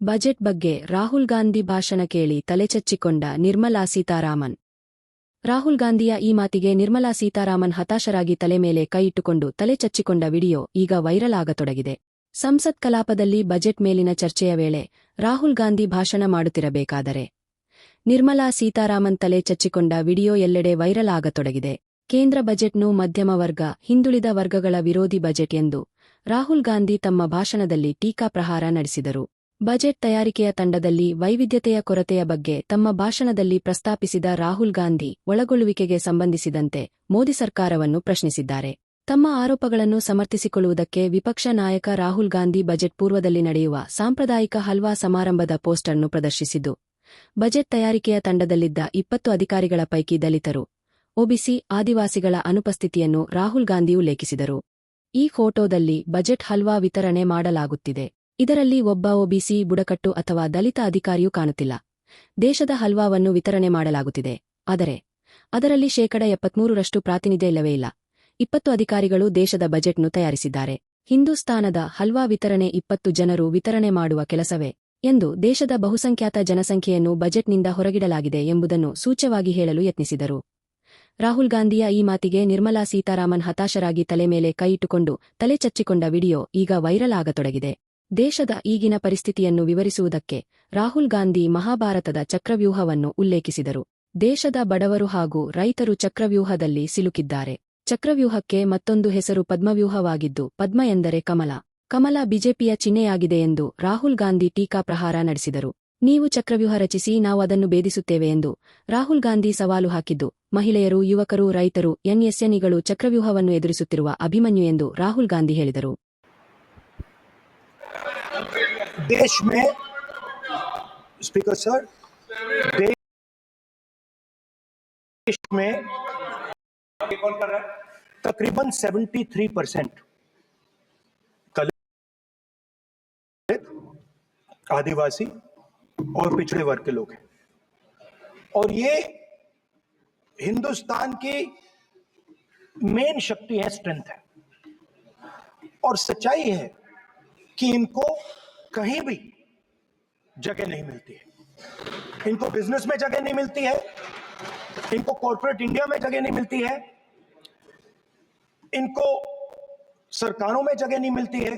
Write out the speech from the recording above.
Budget ಬಗ್ಗೆ ರಾಹುಲ್ ಗಾಂಧಿ ಭಾಷಣ ಕೇಳಿ ತಲೆಚಚ್ಚಿಕೊಂಡ ನಿರ್ಮಲಾ ಸೀತಾರಾಮನ್. ರಾಹುಲ್ ಗಾಂಧಿಯ ಈ ಮಾತಿಗೆ ನಿರ್ಮಲಾ ಸೀತಾರಾಮನ್ ಹತಾಶರಾಗಿ ತಲೆ ಮೇಲೆ ಕೈ ಇಟ್ಟುಕೊಂಡು ತಲೆ ಚಚ್ಚಿಕೊಂಡ ವಿಡಿಯೋ ಈಗ ವೈರಲ್ ಆಗತೊಡಗಿದೆ. ಸಂಸತ್ ಕಲಾಪದಲ್ಲಿ ಬಜೆಟ್ ಮೇಲಿನ ಚರ್ಚೆಯ ವೇಳೆ ರಾಹುಲ್ ಗಾಂಧಿ ಭಾಷಣ ಮಾಡುತ್ತಿರಬೇಕಾದರೆ. ನಿರ್ಮಲಾ ಸೀತಾರಾಮನ್ ತಲೆ ಚಚ್ಚಿಕೊಂಡ ವಿಡಿಯೋ ಎಲ್ಲೆಡೆ ವೈರಲ್ ಆಗತೊಡಗಿದೆ. ಕೇಂದ್ರ ಬಜೆಟ್ನು ಮಧ್ಯಮ ವರ್ಗ, ಹಿಂದುಳಿದ ವರ್ಗಗಳ ವಿರೋಧಿ ಬಜೆಟ್ ಎಂದು ರಾಹುಲ್ ಗಾಂಧಿ ತಮ್ಮ ಭಾಷಣದಲ್ಲಿ ಟೀಕಾ ಪ್ರಹಾರ ನಡೆಸಿದರು. ಬಜೆಟ್ ತಯಾರಿಕೆಯ ತಂಡದಲ್ಲಿ ವೈವಿಧ್ಯತೆಯ ಕೊರತೆಯ ಬಗ್ಗೆ ತಮ್ಮ ಭಾಷಣದಲ್ಲಿ ಪ್ರಸ್ತಾಪಿಸಿದ ರಾಹುಲ್ ಗಾಂಧಿ ಒಳಗೊಳ್ಳುವಿಕೆಗೆ ಸಂಬಂಧಿಸಿದಂತೆ ಮೋದಿ ಸರ್ಕಾರವನ್ನು ಪ್ರಶ್ನಿಸಿದ್ದಾರೆ. ತಮ್ಮ ಆರೋಪಗಳನ್ನು ಸಮರ್ಥಿಸಿಕೊಳ್ಳುವುದಕ್ಕೆ ವಿಪಕ್ಷ ನಾಯಕ ರಾಹುಲ್ ಗಾಂಧಿ ಬಜೆಟ್ ಪೂರ್ವದಲ್ಲಿ ನಡೆಯುವ ಸಾಂಪ್ರದಾಯಿಕ ಹಲ್ವಾ ಸಮಾರಂಭದ ಪೋಸ್ಟರ್ನ್ನು ಪ್ರದರ್ಶಿಸಿದ್ದು, ಬಜೆಟ್ ತಯಾರಿಕೆಯ ತಂಡದಲ್ಲಿದ್ದ ಇಪ್ಪತ್ತು ಅಧಿಕಾರಿಗಳ ಪೈಕಿ ದಲಿತರು, ಒಬಿಸಿ ಆದಿವಾಸಿಗಳ ಅನುಪಸ್ಥಿತಿಯನ್ನು ರಾಹುಲ್ ಗಾಂಧಿ ಉಲ್ಲೇಖಿಸಿದರು. ಈ ಫೋಟೋದಲ್ಲಿ ಬಜೆಟ್ ಹಲ್ವಾ ವಿತರಣೆ ಮಾಡಲಾಗುತ್ತಿದೆ. ಇದರಲ್ಲಿ ಒಬ್ಬ ಒಬಿಸಿ ಬುಡಕಟ್ಟು ಅಥವಾ ದಲಿತ ಅಧಿಕಾರಿಯೂ ಕಾಣುತ್ತಿಲ್ಲ. ದೇಶದ ಹಲ್ವಾವನ್ನು ವಿತರಣೆ ಮಾಡಲಾಗುತ್ತಿದೆ. ಆದರೆ, ಅದರಲ್ಲಿ ಶೇಕಡ ಎಪ್ಪತ್ಮೂರರಷ್ಟು ಪ್ರಾತಿನಿಧ್ಯ ಇಲ್ಲವೇ ಇಲ್ಲ. ಇಪ್ಪತ್ತು ಅಧಿಕಾರಿಗಳು ದೇಶದ ಬಜೆಟ್ನು ತಯಾರಿಸಿದ್ದಾರೆ. ಹಿಂದೂಸ್ತಾನದ ಹಲ್ವಾ ವಿತರಣೆ ಇಪ್ಪತ್ತು ಜನರು ವಿತರಣೆ ಮಾಡುವ ಕೆಲಸವೇ ಎಂದು ದೇಶದ ಬಹುಸಂಖ್ಯಾತ ಜನಸಂಖ್ಯೆಯನ್ನು ಬಜೆಟ್ನಿಂದ ಹೊರಗಿಡಲಾಗಿದೆ ಎಂಬುದನ್ನು ಸೂಚ್ಯವಾಗಿ ಹೇಳಲು ಯತ್ನಿಸಿದರು. ರಾಹುಲ್ ಗಾಂಧಿಯ ಈ ಮಾತಿಗೆ ನಿರ್ಮಲಾ ಸೀತಾರಾಮನ್ ಹತಾಶರಾಗಿ ತಲೆ ಮೇಲೆ ಕೈಯಿಟ್ಟುಕೊಂಡು ತಲೆ ಚಚ್ಚಿಕೊಂಡ ವಿಡಿಯೋ ಈಗ ವೈರಲ್ ಆಗತೊಡಗಿದೆ. ದೇಶದ ಈಗಿನ ಪರಿಸ್ಥಿತಿಯನ್ನು ವಿವರಿಸುವುದಕ್ಕೆ ರಾಹುಲ್ ಗಾಂಧಿ ಮಹಾಭಾರತದ ಚಕ್ರವ್ಯೂಹವನ್ನು ಉಲ್ಲೇಖಿಸಿದರು. ದೇಶದ ಬಡವರು ಹಾಗೂ ರೈತರು ಚಕ್ರವ್ಯೂಹದಲ್ಲಿ ಸಿಲುಕಿದ್ದಾರೆ. ಚಕ್ರವ್ಯೂಹಕ್ಕೆ ಮತ್ತೊಂದು ಹೆಸರು ಪದ್ಮವ್ಯೂಹವಾಗಿದ್ದು, ಪದ್ಮ ಎಂದರೆ ಕಮಲ. ಕಮಲ ಬಿಜೆಪಿಯ ಚಿಹ್ನೆಯಾಗಿದೆ ಎಂದು ರಾಹುಲ್ ಗಾಂಧಿ ಟೀಕಾ ಪ್ರಹಾರ ನಡೆಸಿದರು. ನೀವು ಚಕ್ರವ್ಯೂಹ ರಚಿಸಿ, ನಾವು ಅದನ್ನು ಭೇದಿಸುತ್ತೇವೆ ಎಂದು ರಾಹುಲ್ ಗಾಂಧಿ ಸವಾಲು ಹಾಕಿದ್ದು, ಮಹಿಳೆಯರು, ಯುವಕರು, ರೈತರು, ಎನ್ಎಸ್ಎನ್ಇಗಳು ಚಕ್ರವ್ಯೂಹವನ್ನು ಎದುರಿಸುತ್ತಿರುವ ಅಭಿಮನ್ಯು ಎಂದು ರಾಹುಲ್ ಗಾಂಧಿ ಹೇಳಿದರು. देश में स्पीकर सर देश में तकरीबन 73 परसेंट आदिवासी और पिछड़े वर्ग के लोग हैं। और ये हिंदुस्तान की मेन शक्ति है स्ट्रेंथ है। और सच्चाई है कि इनको कहीं भी जगह नहीं मिलती है। इनको बिज़नेस में जगह नहीं मिलती है। इनको कॉरपोरेट इंडिया में जगह नहीं मिलती है। इनको सरकारों में जगह नहीं मिलती है।